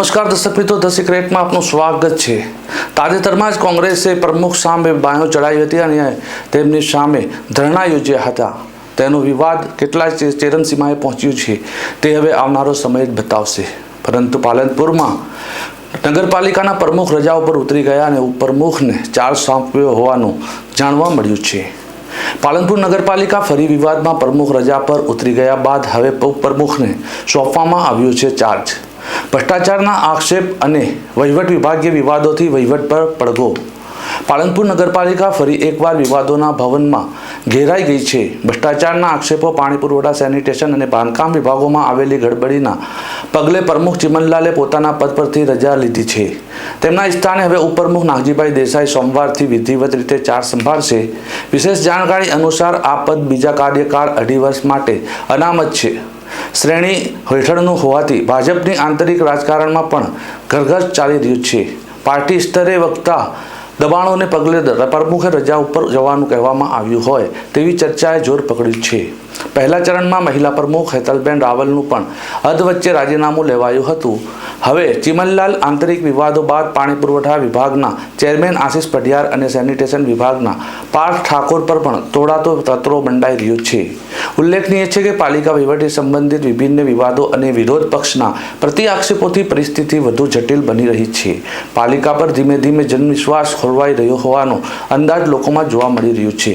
નમસ્કાર દર્શક મિત્રો ધ સિક્રેટમાં આપનું સ્વાગત છે. તાજેતરમાં જ કોંગ્રેસે પ્રમુખ સામે બાંહો ચડાવી હતી અને તેમની સામે ધરણા યોજ્યા હતા. તેનો વિવાદ કેટલા ચે- ચેરમસીમાએ પહોંચ્યું છે. તે હવે આવનારો સમય જ બતાવશે. પરંતુ પાલનપુરમાં નગરપાલિકાના પ્રમુખ રજા ઉપર ઉતરી ગયા અને ઉપપ્રમુખને ચાર્જ સોંપ્યો હોવાનું જાણવા મળ્યું છે. પાલનપુર નગરપાલિકા ફરી વિવાદમાં પ્રમુખ રજા પર ઉતરી ગયા બાદ હવે ઉપપ્રમુખને સોંપવામાં આવ્યો છે ચાર્જ ભ્રષ્ટાચારના આક્ષેપ અને વહીવટ વિભાગીય વિવાદોથી વહીવટ પર પડઘો. પાલનપુર નગરપાલિકા ફરી એકવાર વિવાદોના ભવનમાં ઘેરાઈ ગઈ છે. ભ્રષ્ટાચારના આક્ષેપો પાણી પુરવઠા, સેનિટેશન અને બાંધકામ વિભાગોમાં આવેલી ગડબડીના પગલે પ્રમુખ ચિમનલાલે પોતાના પદ પરથી રજા લીધી છે. તેમના સ્થાને હવે ઉપપ્રમુખ નાગજીભાઈ દેસાઈ સોમવારથી વિધિવત રીતે ચાર્જ સંભાળશે. વિશેષ જાણકારી અનુસાર આ પદ બીજા કાર્યકાળ અઢી વર્ષ માટે અનામત છે. શ્રેણી હેઠળનું હોવાથી ભાજપની આંતરિક રાજકારણમાં પણ ઘરઘર ચાલી રહ્યું છે. પાર્ટી સ્તરે વખતા દબાણોને પગલે પ્રમુખે રજા ઉપર જવાનું કહેવામાં આવ્યું હોય તેવી ચર્ચાએ જોર પકડ્યું છે. પહેલા ચરણમાં મહિલા પ્રમુખ હેતલબેન રાવલનું પણ અધવચ્ચે રાજીનામું લેવાયું હતું. હવે ચિમનલાલ આંતરિક વિવાદો બાદ પાણી પુરવઠા વિભાગના ચેરમેન આશિષ પઢિયાર અને સેનિટેશન વિભાગના પાર્થ ઠાકોર પર પણ તોડાતો તત્રો બંડાઈ રહ્યો છે. ઉલ્લેખનીય છે કે પાલિકા વહીવટી સંબંધિત વિભિન્ન વિવાદો અને વિરોધ પક્ષના પ્રતિ આક્ષેપોથી પરિસ્થિતિ વધુ જટિલ બની રહી છે. પાલિકા પર ધીમે ધીમે જનવિશ્વાસ ખોરવાઈ રહ્યો હોવાનો અંદાજ લોકોમાં જોવા મળી રહ્યો છે.